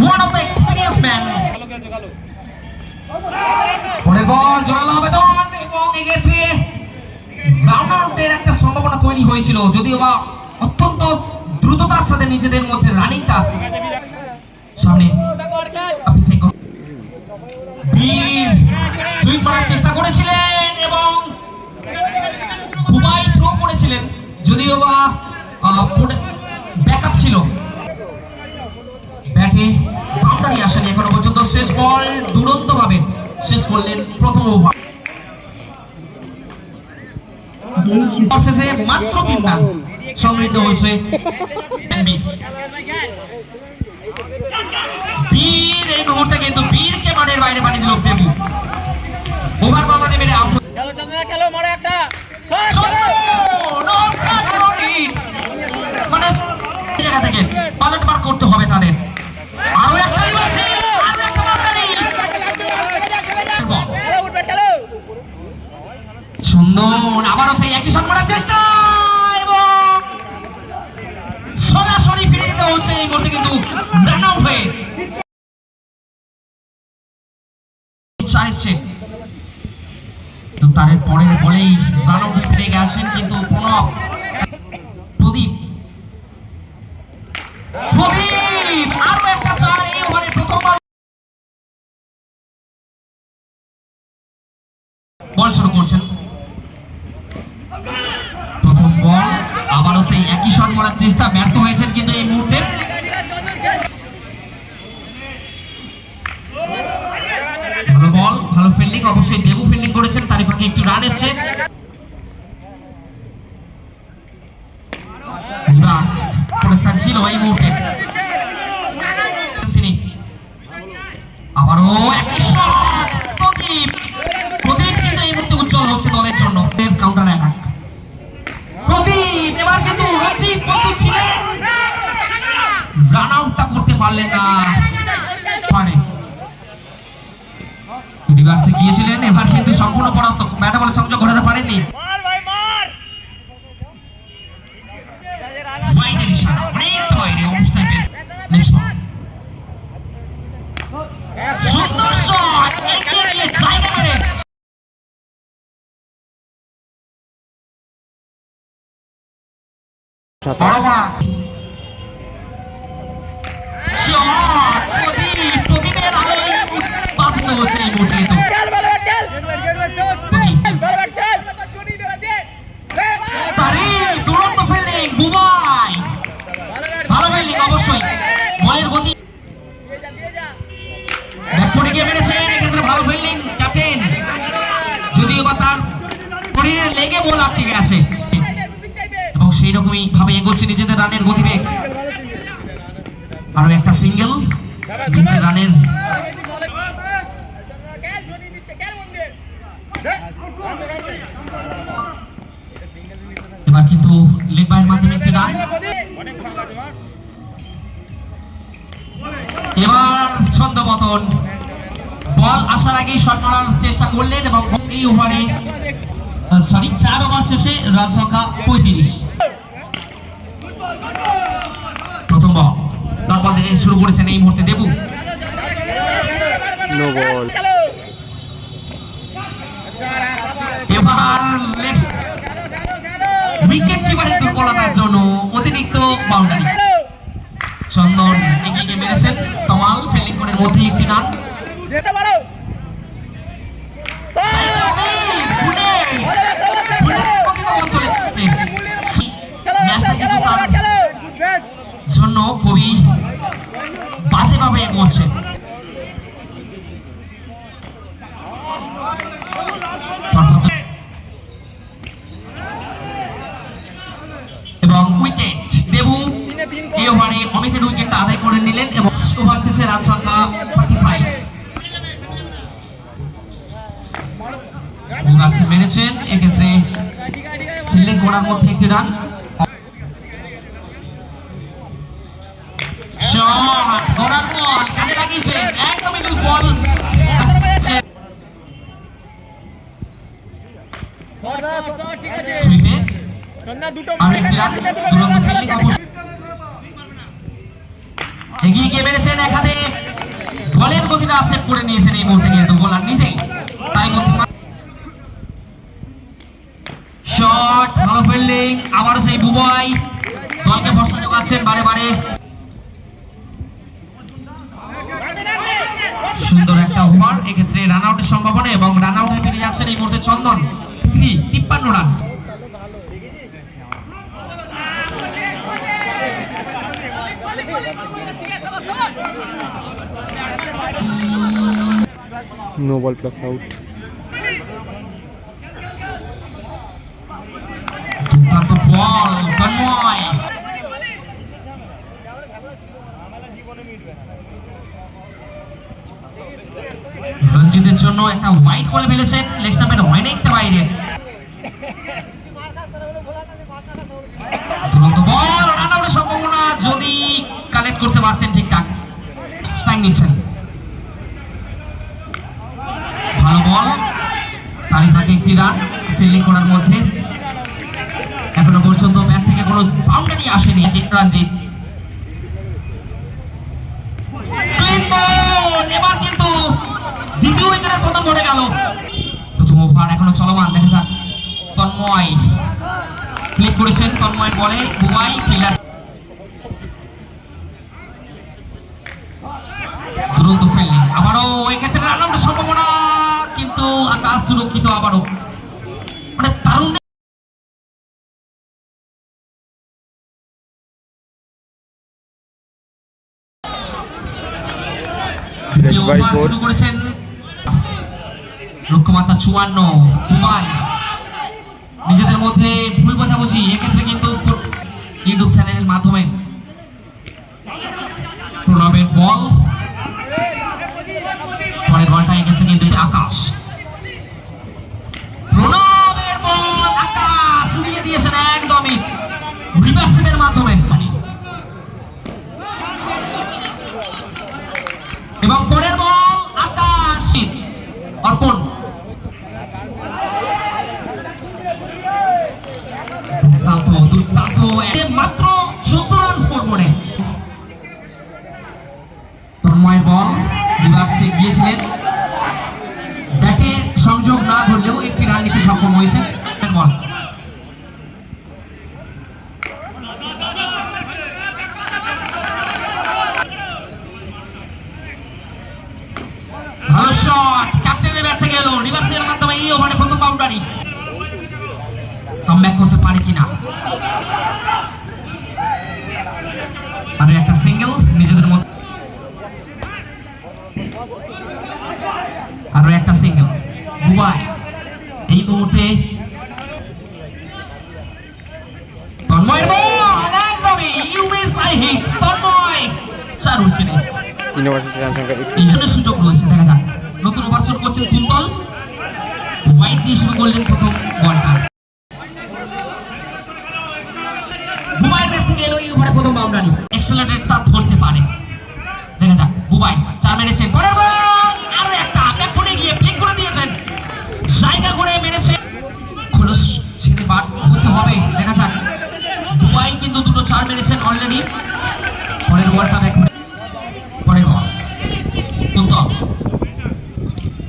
One of the experience man পরে ball জোরালো আবেদন এবং এক্ষেত্রে রাউন্ড আউটের একটা সম্ভাবনা তৈরি হয়েছিল, যদিও বা অত্যন্ত দ্রুততার সাথে নিজেদের মধ্যে রানিংটা সামনে বীর সুইপ করার চেষ্টা করেছিলেন এবং দুবাই থ্রো করেছিলেন, যদিও বা ব্যাকআপ ছিল। ব্যাটে বাউন্ডারি আসেনি এখনও পর্যন্ত। শেষ বল দুরন্ত ভাবে শেষ করলেন প্রথম ওভার। শেষে মাত্র তিন রান। সমৃদ্ধ হয়েছে বীর। এই মুহূর্তে কিন্তু বীরকে মাঠের বাইরে পাঠিয়ে দিল দেবু। ওভার বাউন্ডারি মেরে খেলো চন্দ্রনা খেলো মারো একটা। মানে জায়গা থেকে পালট বার করতে হবে তাদের আরও একটা আছে, আরও একটা বাউন্ডারি। বল। খেলো উঠবে খেলো সুন্দর আবারও সেই একই শট চেষ্টা এবং সরাসরি ফিরে যেতে হচ্ছে এই মুহূর্তে কিন্তু রান আউট হয়ে। চার তো তার পরের বলেই রান আউট ফিরে গেছেন কিন্তু প্রণব। প্রদীপ। প্রদীপ, আরও একটা চার, এই ওভারে প্রথমবার বল শুরু করছেন। আবারও সেই একই শট মারার চেষ্টা ব্যর্থ হয়েছেন কিন্তু এই মুহূর্তে। ভালো বল ভালো ফিল্ডিং অবশ্যই দেবু ফিল্ডিং করেছেন ফাঁকে একটু রান এসছে। তিনি আবারও একই প্রদীপ কিন্তু এই মুহূর্তে উজ্জ্বল হচ্ছে দলের জন্য। কাউন্টার রান আউটটা করতে পারলেন না। পারে রিভার্সে গিয়েছিলেন, এবার কিন্তু সম্পূর্ণ পরাস্ত। ব্যাটা বলে সংযোগ ঘটাতে পারেননি। বড়মা অবশ্যই বলের গতি ভালো ফিল্ডিং ক্যাপ্টেন যদিও তার শরীরে লেগে বল আটকে গেছে এবং সেই রকমই ভাবে এগোচ্ছে নিজেদের রানের গতিবেগ। আরও একটা সিঙ্গেল। রানের। এবার কিন্তু লেগ বাইয়ের মাধ্যমে একটি রান। এবার ছন্দপতন। বল আসার আগেই শট মারার চেষ্টা করলেন এবং এই ওভারে সরি চার ওভার শেষে রান সংখ্যা পঁয়ত্রিশ। শুরু করেছেন এই মুহূর্তে। দেবু। এবার উইকেট কিপারের দুর্বলতার জন্য অতিরিক্ত বাউন্ডারি চন্দন এগিয়ে গিয়ে মেরেছেন। তমাল ফিল্ডিং করে মধ্যে একটি রান। বাজেভাবে এগোচ্ছে। এবং উইকেট দেবু এই ওভারে অমিতের উইকেটটা আদায় করে নিলেন এবং ওভার রান সংখ্যা ফর্টি ফাইভ মেরেছেন, এক্ষেত্রে ফিল্ডিং করার মধ্যে একটি রান করার লাগিয়েছেন একদমই লুজ বল এগিয়ে গিয়ে মেরেছেন এক হাতে বলের গতিটা করে নিয়েছেন এই মুহূর্তে কিন্তু বোলার নিজেই তাই শট ভালো ফিল্ডিং আবারও সেই বুবাই। দলকে ভরসা যোগাচ্ছেন বারে বারে সুন্দর একটা ওভার এক্ষেত্রে রান আউটের সম্ভাবনা এবং রান আউটে ফিরে যাচ্ছেন এই মুহূর্তে চন্দন থ্রি, তিপ্পান্ন run. No ball plus out. করে ফেলেছেন লেগ স্টাম্পের হয় না একটা বাইরে। দুরন্ত বল রান আউটের সম্ভাবনা যদি কালেক্ট করতে পারতেন ঠিকঠাক। স্ট্রাইক নিচ্ছেন। ভালো বল তারই ফাঁকে একটি রান ফিল্ডিং করার মধ্যে। এখনও পর্যন্ত ব্যাট থেকে কোনো বাউন্ডারি আসেনি এক রঞ্জিত Clean ball! এবার কিন্তু দ্বিতীয় উইকেটের পতন ঘটে গেল। প্রথম ওভার এখনও চলমান দেখা যাক। তন্ময় ফ্লিক করেছেন তন্ময় বলে বুবাই ফিল্ডার দুরন্ত ফিল্ডিং আবারও এক্ষেত্রে রান আউটের সম্ভাবনা কিন্তু আকাশ সুরক্ষিত আবারও। মানে four. শুরু করেছেন লক্ষ্যমাত্রা চুয়ান্ন দুবাই নিজেদের মধ্যে ভুল বোঝাবুঝি, এক্ষেত্রে কিন্তু ইউটিউব চ্যানেলের মাধ্যমে প্রণবের বল পরের বলটা এক্ষেত্রে কিন্তু আকাশ। প্রণবের বল, আকাশ দিয়েছেন একদমই রিভার্সিভের মাধ্যমে। এবং পরের বল, আকাশ। অর্পণ। দুর্দান্ত মাত্র চোদ্দ রান স্কোর করে। তন্ময়ের বল রিভার্সে গিয়েছিলেন। ব্যাটে সংযোগ না ধরলেও একটি রান নিতে সক্ষম হয়েছেন বল। ভালো শট ক্যাপ্টেনের ব্যাট থেকে এলো। মাধ্যমে এই ওভারে প্রথম বাউন্ডারি কমব্যাক করতে পারে কিনা? তাদের একটা সিঙ্গেল নিজেদের মধ্যে। আরও একটা সিঙ্গেল দুবাই এই মুহূর্তে তন্ময়ের বল তিন ওভার নতুন ওভার করছেন কুন্তল। হোয়াইট দিয়ে শুরু করলেন প্রথম বলটা। বুবাইয়ের ব্যাট থেকে এলো, এই ওভারে প্রথম বাউন্ডারি এক্সেলারেটরটা ধরতে পারে। দেখা যাক, বুবাই চার মেরেছেন পরের বল আরও একটা। করে গিয়ে ফ্লিক করে দিয়েছেন। জায়গা করে মেরেছে। খোলস ছেড়ে বার হতে হবে। দেখা যাক, বুবাই কিন্তু দুটো চার মেরেছেন অলরেডি পরের বলটা ব্যাক পরের বল কুন্তল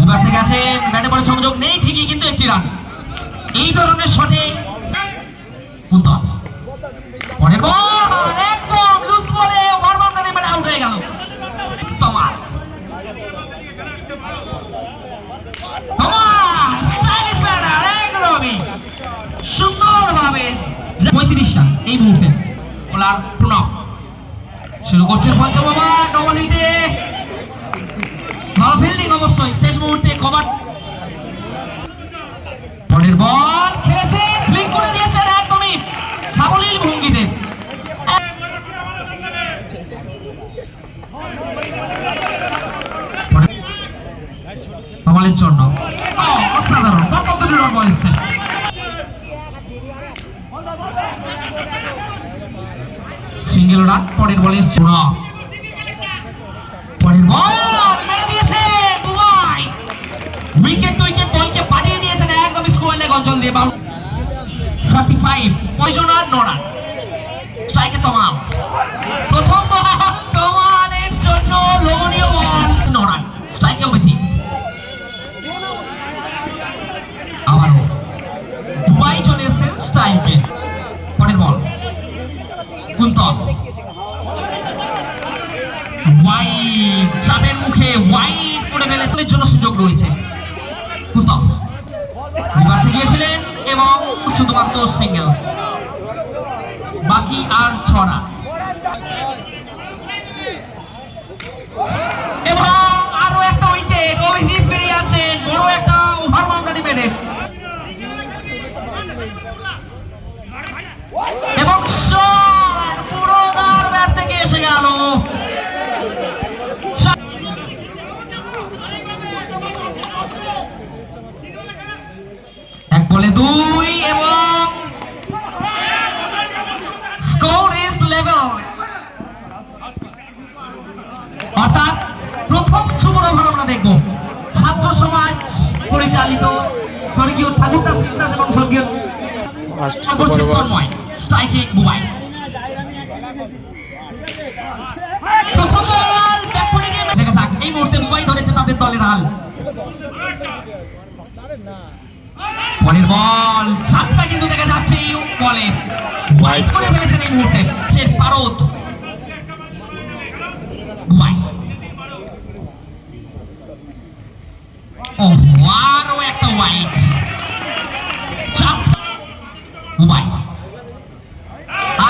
রিভার্সে গেছে, ব্যাটে বলে সংযোগ নেই ঠিকই, কিন্তু একটি রান এই ধরনের শটে কুন্তল পরের বল একদম লুজ বলে ওভার বাউন্ডারি মানে আউট হয়ে গেল। তোমার। তোমার। স্টাইলিশ ব্যাটার একদমই সুন্দরভাবে পঁয়ত্রিশ রান এই মুহূর্তে। ওলার প্রণব। শুরু করছে পঞ্চম ওভার ডবল হিটে ভালো ফিল্ডিং অবশ্যই। শেষ মুহূর্তে কভার পরের বল খেলেছে ফ্লিক করে দিয়েছেন একদমই সাবলীল ভঙ্গিতে দলের জন্য। অসাধারণ। বল কত দূর বল এসছে সিঙ্গেল রান, পরের বলে পরের বল! উইকেট উইকেট, বলকে পাঠিয়ে দিয়েছেন একদম স্কোয়ার লেগ অঞ্চল দিয়ে। বাউন্ড 45 পয়জন আর নোরা স্ট্রাইকে তমাল আবারও। দুবাই চলে এসেছেন স্ট্রাইকে পরের বল। কুন্তল ওয়াইড চাপের মুখে ওয়াইড করে ফেলেছে। জন্য সুযোগ রয়েছে। কুন্তল রিভার্সে গিয়েছিলেন এবং শুধুমাত্র সিঙ্গেল বাকি আর ছড়া এবং আরও একটা উইকেট অভিজিৎ বেরিয়ে আছেন। বড় একটা ওভার বাউন্ডারি মেরে এবং শট পুরো দার ব্যাট থেকে এসে গেল। এক বলে দুই এবং স্কোর ইজ লেভেল অর্থাৎ প্রথম সুবর্ণ ওভার আমরা দেখব। ছাত্র সমাজ পরিচালিত স্বর্গীয় ঠাকুরদাস বিশ্বাস এবং স্বর্গীয় স্ট্রাইকে বুবাই এই মুহূর্তে বুবাই ধরেছে তাদের দলের হাল। পরের বল, সাতটা কিন্তু দেখা যাচ্ছে এই বলে। ওয়াইড করে ফেলেছেন এই মুহূর্তে। সে বুবাই ও, আরও একটা চাপ বুবাই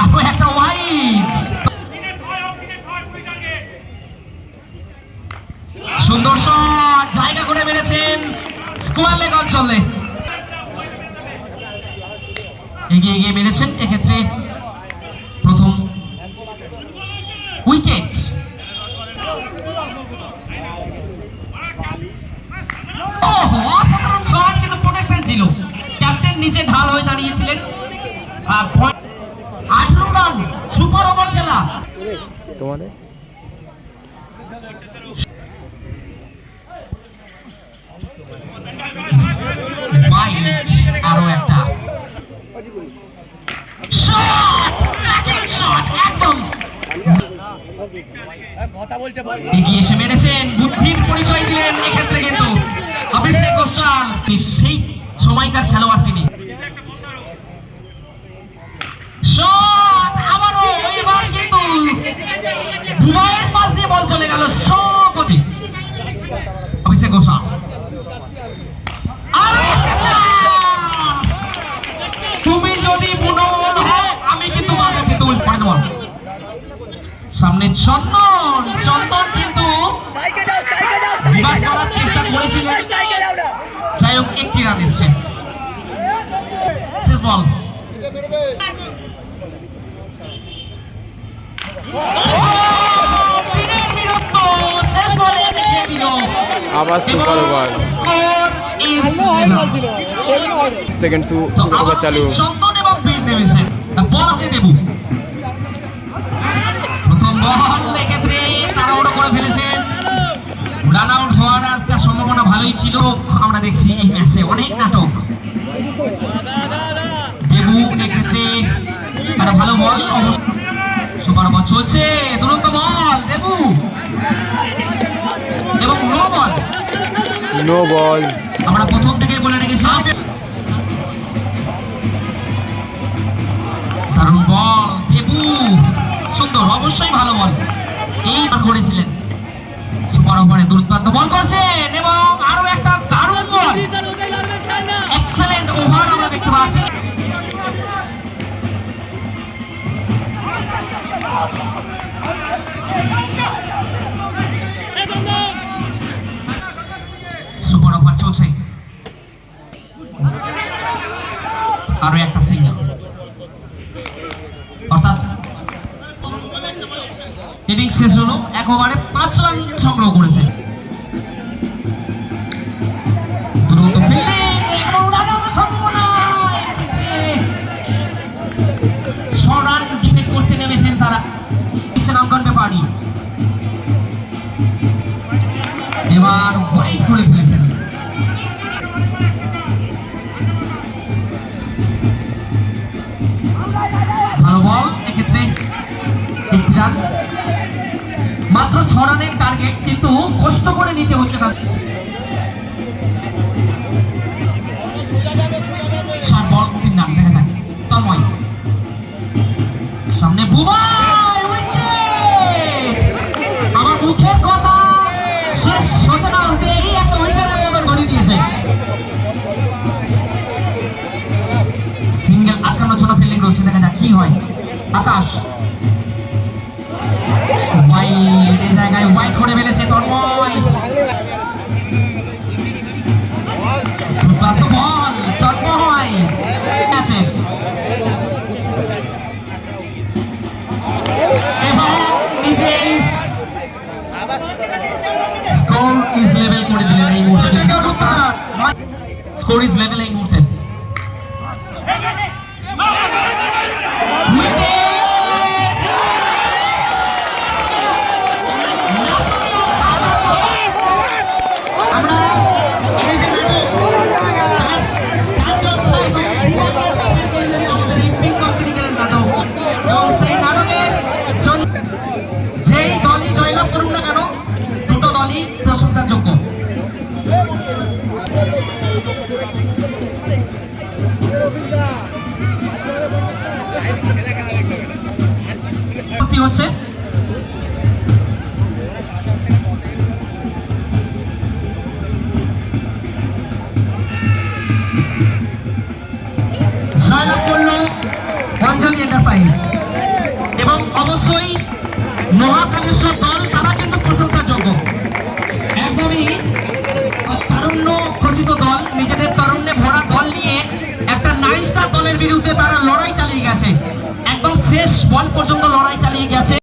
আরও একটা ওয়াইড সুন্দর জায়গা করে মেরেছেন। স্কোয়ার লেগ অঞ্চলে এগিয়ে এগিয়ে মেরেছেন, এক্ষেত্রে প্রথম উইকেট। তোমাদের? আরও পরিচয় দিলেন এক্ষেত্রে কিন্তু অভিষেক ঘোষাল সেই সময়কার খেলোয়াড় তিনি। বুবাইয়ের পাশ দিয়ে বল চলে গেল সগতি অভিষেক ঘোষাল চার! তুমি যদি বুনল হও আমি কিন্তু বাগাতে তুল পয়েন্ট সামনে চন্দন চন্দন কিন্তু চেষ্টা করেছিল। যাই হোক একটি রান এসছে শেষ বল দিনের বিরক্ত, শেষ বলে লিখে দিল। আবার super over. Second super over চালু প্রথম বল এক্ষেত্রে করে ফেলেছেন রান আউট হওয়ার একটা সম্ভাবনা ভালোই ছিল আমরা দেখছি এই ম্যাচে অনেক নাটক দেবু এক্ষেত্রে একটা ভালো বল অবশ্য সুপার বল চলছে। দুরন্ত বল দেবু। এবং নো বল। No ball. আমরা প্রথম থেকে বলে রেখেছিলাম। দারুণ বল দেবু। সুন্দর অবশ্যই ভালো বল। এই বার করেছিলেন। সুপার ওভারে দুর্দান্ত বল করছেন এবং আরও একটা দারুণ বল। আরও শেষ হলো। এক ওভারে পাঁচ রান সংগ্রহ করেছে। দ্রুত করতে নেমেছেন তারা। এবার ওয়াইড করে ফেলেছেন। মাত্র ছ রানের টার্গেট কিন্তু কষ্ট করে নিতে হচ্ছে তাদের। সামনে আমার মুখের কথা। শেষ হতে না হতে একটা গড়ি দিয়েছে। সিঙ্গেল আটকানোর জন্য ফিল্ডিং রয়েছে দেখা যাক কি হয়। আকাশ। এই জায়গায় ওয়াইড করে ফেলেছে তন্ময়। দুর্দান্ত বল তন্ময়। আছে। স্কোর ইজ লেভেল করে দিলেন এই মুহূর্তে। স্কোর ইজ লেভেল এই মুহূর্তে। কি হচ্ছে? এবং অবশ্যই মহাকালেশ্বর দল, তারা কিন্তু প্রশংসার যোগ্য একদমই তারুণ্য খচিত দল, নিজেদের তারুণ্যে ভরা দল নিয়ে একটা নাইন স্টার দলের বিরুদ্ধে তারা লড়াই চালিয়ে গেছে। শেষ বল পর্যন্ত লড়াই চালিয়ে গেছে।